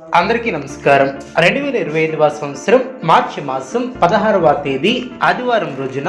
అందరికీ నమస్కారం. రెండు వేల ఇరవై ఐదవ సంవత్సరం మార్చి మాసం పదహారవ తేదీ ఆదివారం రోజున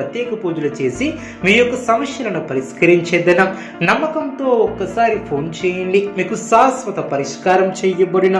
ప్రత్యేక పూజలు చేసి మీ యొక్క సమస్యలను పరిష్కరించేద్దనం నమ్మకంతో ఒక్కసారి ఫోన్ చేయండి. మీకు శాశ్వత పరిష్కారం చేయబడిన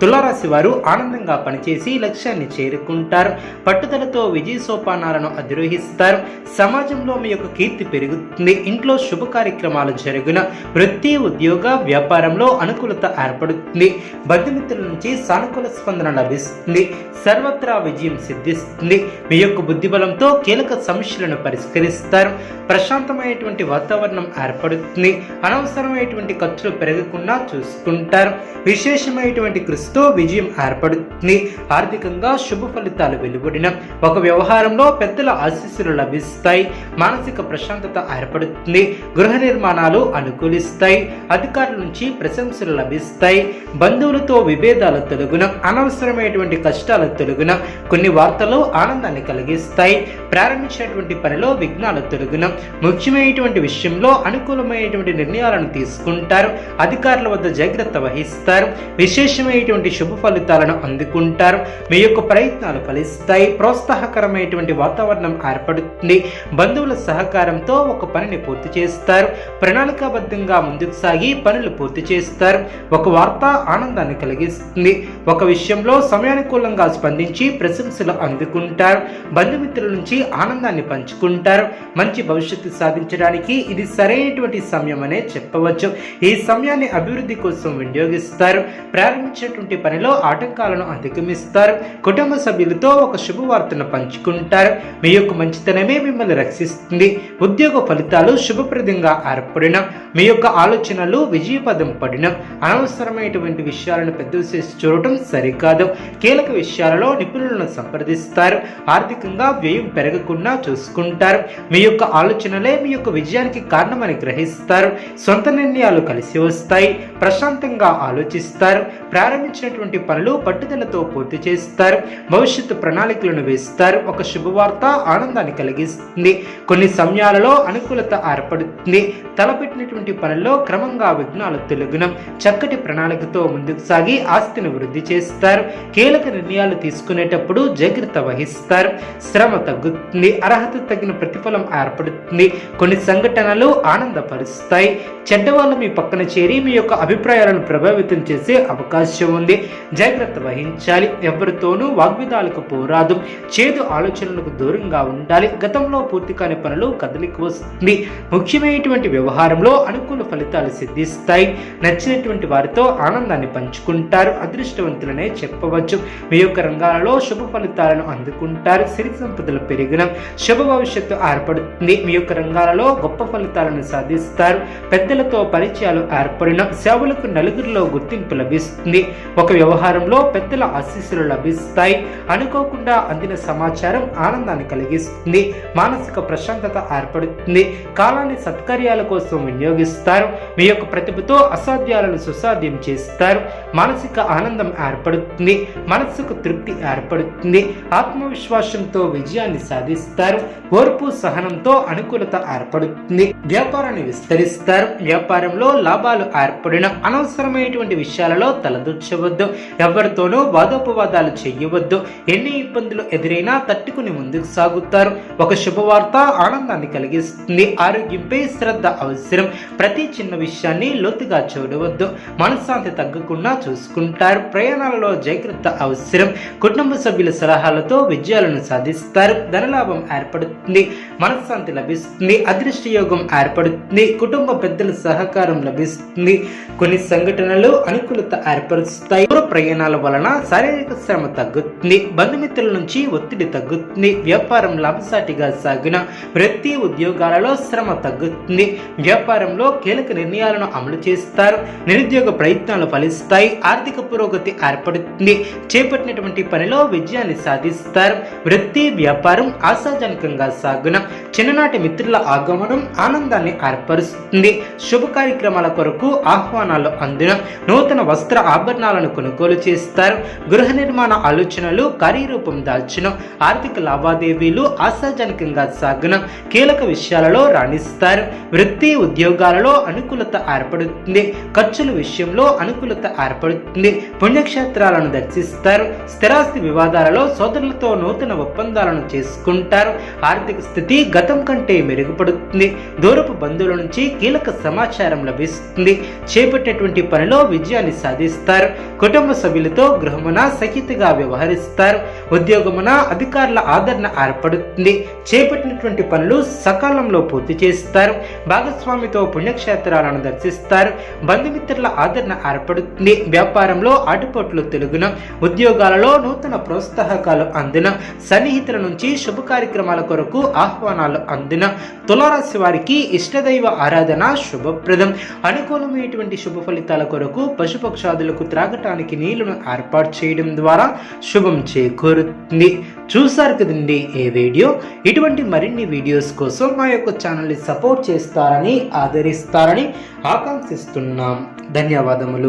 తులారాశి వారు ఆనందంగా పనిచేసి లక్ష్యాన్ని చేరుకుంటారు. పట్టుదలతో విజయ సోపానాలను అధిరోహిస్తారు. సమాజంలో మీ యొక్క కీర్తి పెరుగుతుంది. ఇంట్లో శుభ కార్యక్రమాలు జరుగున వృత్తి ఉద్యోగ వ్యాపారంలో అనుకూలత ఏర్పడుతుంది. బంధుమిత్రుల నుంచి సానుకూల స్పందన లభిస్తుంది. సర్వత్రా విజయం సిద్ధిస్తుంది. మీ యొక్క బుద్ధిబలంతో కీలక సమస్యలను పరిష్కరిస్తారు. ప్రశాంతమైనటువంటి వాతావరణం ఏర్పడుతుంది. అనవసరమైనటువంటి ఖర్చులు పెరగకుండా చూసుకుంటారు. విశేషమైనటువంటి కృషితో విజయం ఏర్పడుతుంది. ఆర్థికంగా శుభ ఫలితాలు వెలువడిన ఒక వ్యవహారంలో పెద్దల ఆశీస్సులు లభిస్తాయి. మానసిక ప్రశాంతత ఏర్పడుతుంది. గృహ నిర్మాణాలు అనుకూలిస్తాయి. అధికారుల నుంచి ప్రశంసలు లభిస్తాయి. బంధువులతో విభేదాల తొలగున అనవసరమైనటువంటి కష్టాల తొలగున కొన్ని వార్తలు ఆనందాన్ని కలిగిస్తాయి. ప్రారంభించినటువంటి పనిలో విఘ్నాలు తొలగిన ముఖ్యమైనటువంటి విషయంలో అనుకూలమైనటువంటి నిర్ణయాలను తీసుకుంటారు అధికారుల వద్ద జాగ్రత్త వహిస్తారు విశేషమైనటువంటి శుభ ఫలితాలను అందుకుంటారు మీ యొక్క ప్రయత్నాలు ఫలిస్తాయి ప్రోత్సాహకరమైనటువంటి వాతావరణం ఏర్పడుతుంది బంధువుల సహకారంతో ఒక పనిని పూర్తి చేస్తారు ప్రణాళికాబద్ధంగా ముందుకు సాగి పనులు పూర్తి చేస్తారు ఒక వార్త ఆనందాన్ని కలిగిస్తుంది ఒక విషయంలో సమయానుకూలంగా స్పందించి ప్రశంసలు అందుకుంటారు బంధుమిత్రుల నుంచి ఆనందాన్ని పంచుకుంటారు. మంచి భవిష్యత్తు సాధించడానికి ఇది సరైనటువంటి సమయం అనే చెప్పవచ్చు. ఈ సమయాన్ని అభివృద్ధి కోసం వినియోగిస్తారు. ప్రారంభించినటువంటి పనిలో ఆటంకాలను అధిగమిస్తారు. కుటుంబ సభ్యులతో ఒక శుభవార్తను పంచుకుంటారు. మీ యొక్క మంచితనమే మిమ్మల్ని రక్షిస్తుంది. ఉద్యోగ ఫలితాలు శుభప్రదంగా ఏర్పడిన మీ యొక్క ఆలోచనలు విజయపదం పడిన అనవసరమైనటువంటి విషయాలను పెద్ద చేసి చూడటం సరికాదు. కీలక విషయాలలో నిపుణులను సంప్రదిస్తారు. ఆర్థికంగా వ్యయం జరగకుండా చూసుకుంటారు. మీ యొక్క ఆలోచనలే మీ యొక్క విజయానికి కారణమని గ్రహిస్తారు. సొంత నిర్ణయాలు కలిసి వస్తాయి. ప్రశాంతంగా ఆలోచిస్తారు. ప్రారంభించినటువంటి పనులు పట్టుదలతో పూర్తి చేస్తారు. భవిష్యత్తు ప్రణాళికలను వేస్తారు. ఒక శుభవార్త ఆనందాన్ని కలిగిస్తుంది. కొన్ని సమయాలలో అనుకూలత ఏర్పడుతుంది. తలపెట్టినటువంటి పనుల్లో క్రమంగా విఘ్నాలు తొలగున. చక్కటి ప్రణాళికతో ముందుకు సాగి ఆస్తిని వృద్ధి చేస్తారు. కీలక నిర్ణయాలు తీసుకునేటప్పుడు జాగ్రత్త వహిస్తారు. శ్రమ తగ్గుతుంది. అర్హత తగిన ప్రతిఫలం ఏర్పడుతుంది. కొన్ని సంఘటనలు ఆనందపరుస్తాయి. చెడ్డవాళ్ళు మీ పక్కన చేరి మీ యొక్క అభిప్రాయాలను ప్రభావితం చేసే అవకాశం ఉంది. జాగ్రత్త వహించాలి. ఎవరితోనూ వాగ్విదాలకు పోరాదు. చేదు ఆలోచనలకు దూరంగా ఉండాలి. గతంలో పూర్తి కాని పనులు కదలికి వస్తుంది. ముఖ్యమైనటువంటి వ్యవహారంలో అనుకూల ఫలితాలు సిద్ధిస్తాయి. నచ్చినటువంటి వారితో ఆనందాన్ని పంచుకుంటారు. అదృష్టవంతులనే చెప్పవచ్చు. మీ యొక్క రంగాలలో శుభ ఫలితాలను అందుకుంటారు. సిరి సంపదలు పెరిగి పెరిగిన శుభ భవిష్యత్తు ఏర్పడుతుంది. మీ యొక్క రంగాలలో గొప్ప ఫలితాలను సాధిస్తారు. పెద్దలతో పరిచయాలు ఏర్పడిన సేవలకు నలుగురిలో గుర్తింపు లభిస్తుంది. ఒక వ్యవహారంలో పెద్దల ఆశీస్సులు లభిస్తాయి. అనుకోకుండా అందిన సమాచారం ఆనందాన్ని కలిగిస్తుంది. మానసిక ప్రశాంతత ఏర్పడుతుంది. కాలాన్ని సత్కార్యాల కోసం వినియోగిస్తారు. మీ యొక్క ప్రతిభతో అసాధ్యాలను సుసాధ్యం చేస్తారు. మానసిక ఆనందం ఏర్పడుతుంది. మనస్సుకు తృప్తి ఏర్పడుతుంది. ఆత్మవిశ్వాసంతో విజయాన్ని సాధిస్తారు. ఓర్పు సహనంతో అనుకూలత ఏర్పడుతుంది. వ్యాపారాన్ని విస్తరిస్తారు. వ్యాపారంలో లాభాలు ఏర్పడిన అనవసరమైనటువంటి విషయాలలో తలదూర్చవద్దు. ఎవరితోనూ వాదోపవాదాలు చేయవద్దు. ఎన్ని ఇబ్బందులు ఎదురైనా తట్టుకుని ముందుకు సాగుతారు. ఒక శుభవార్త ఆనందాన్ని కలిగిస్తుంది. ఆరోగ్యంపై శ్రద్ధ అవసరం. ప్రతి చిన్న విషయాన్ని లోతుగా చూడవద్దు. మనశ్శాంతి తగ్గకుండా చూసుకుంటారు. ప్రయాణాలలో జాగ్రత్త అవసరం. కుటుంబ సభ్యుల సలహాలతో విజయాలను సాధిస్తారు. ధనలాభం ఏర్పడుతుంది మనశ్శాంతి లభిస్తుంది అదృష్ట యోగం ఏర్పడుతుంది కుటుంబ పెద్దల సహకారం లభిస్తుంది. కొన్ని సంఘటనలు అనుకూలత ఏర్పరుస్తాయి. దూర ప్రయాణాల వలన శారీరక శ్రమ తగ్గుతుంది బంధుమిత్రుల నుంచి ఒత్తిడి తగ్గుతుంది వ్యాపారం లాభసాటిగా సాగిన వృత్తి ఉద్యోగాలలో శ్రమ తగ్గుతుంది. వ్యాపారంలో కీలక నిర్ణయాలను అమలు చేస్తారు నిరుద్యోగ ప్రయత్నాలు ఫలిస్తాయి ఆర్థిక పురోగతి ఏర్పడుతుంది. చేపట్టినటువంటి పనిలో విజయాన్ని సాధిస్తారు వృత్తి వ్యాపారం ఆశాజనకంగా సాగున చిన్ననాటి మిత్రుల ఆగమనం ఆనందాన్ని ఏర్పరుస్తుంది. శుభ కార్యక్రమాల కొరకు ఆహ్వానాలు అందిన నూతన వస్త్ర ఆభరణాలను కొనుగోలు చేస్తారు. గృహ నిర్మాణ ఆలోచనలు కార్యరూపం దాల్చిన ఆర్థిక లావాదేవీలు ఆశాజనకంగా సాగున కీలక విషయాలలో రాణిస్తారు. వృత్తి ఉద్యోగాలలో అనుకూలత ఏర్పడుతుంది. ఖర్చుల విషయంలో అనుకూలత ఏర్పడుతుంది. పుణ్యక్షేత్రాలను దర్శిస్తారు. స్థిరాస్తి వివాదాలలో సోదరులతో నూతన ఒప్పందాలను చేసుకుంటారు. ఆర్థిక స్థితి గతం కంటే మెరుగుపడుతుంది. దూరపు బంధువుల నుంచి కీలక సమాచారం లభిస్తుంది. చేపట్టేటువంటి పనిలో విజయాన్ని సాధిస్తారు. కుటుంబ సభ్యులతో గృహమున సహితగా వ్యవహరిస్తారు. ఉద్యోగమున అధికారుల ఆదరణ ఏర్పడుతుంది. చేపట్టినటువంటి పనులు సకాలంలో పూర్తి చేస్తారు. భాగస్వామితో పుణ్యక్షేత్రాలను దర్శిస్తారు. బంధుమిత్రుల ఆదరణ ఏర్పడుతుంది. వ్యాపారంలో ఆటుపోట్లు తెలుగున. ఉద్యోగాలలో నూతన ప్రోత్సాహకాలు అందిన. సన్నిహితుల నుంచి శుభ కార్యక్రమాల కొరకు ఆహ్వానాలు అందిన తులారాశి వారికి ఇష్టదైవ ఆరాధన శుభప్రదం. అనుకూలమైనటువంటి శుభ ఫలితాల కొరకు పశుపక్షాదులకు త్రాగటానికి నీళ్ళను ఏర్పాటు చేయడం ద్వారా శుభం చేకూరుతుంది. చూసారు కదండి ఏ వీడియో? ఇటువంటి మరిన్ని వీడియోస్ కోసం మా యొక్క ఛానల్ని సపోర్ట్ చేస్తారని ఆదరిస్తారని ఆకాంక్షిస్తున్నాం. ధన్యవాదములు.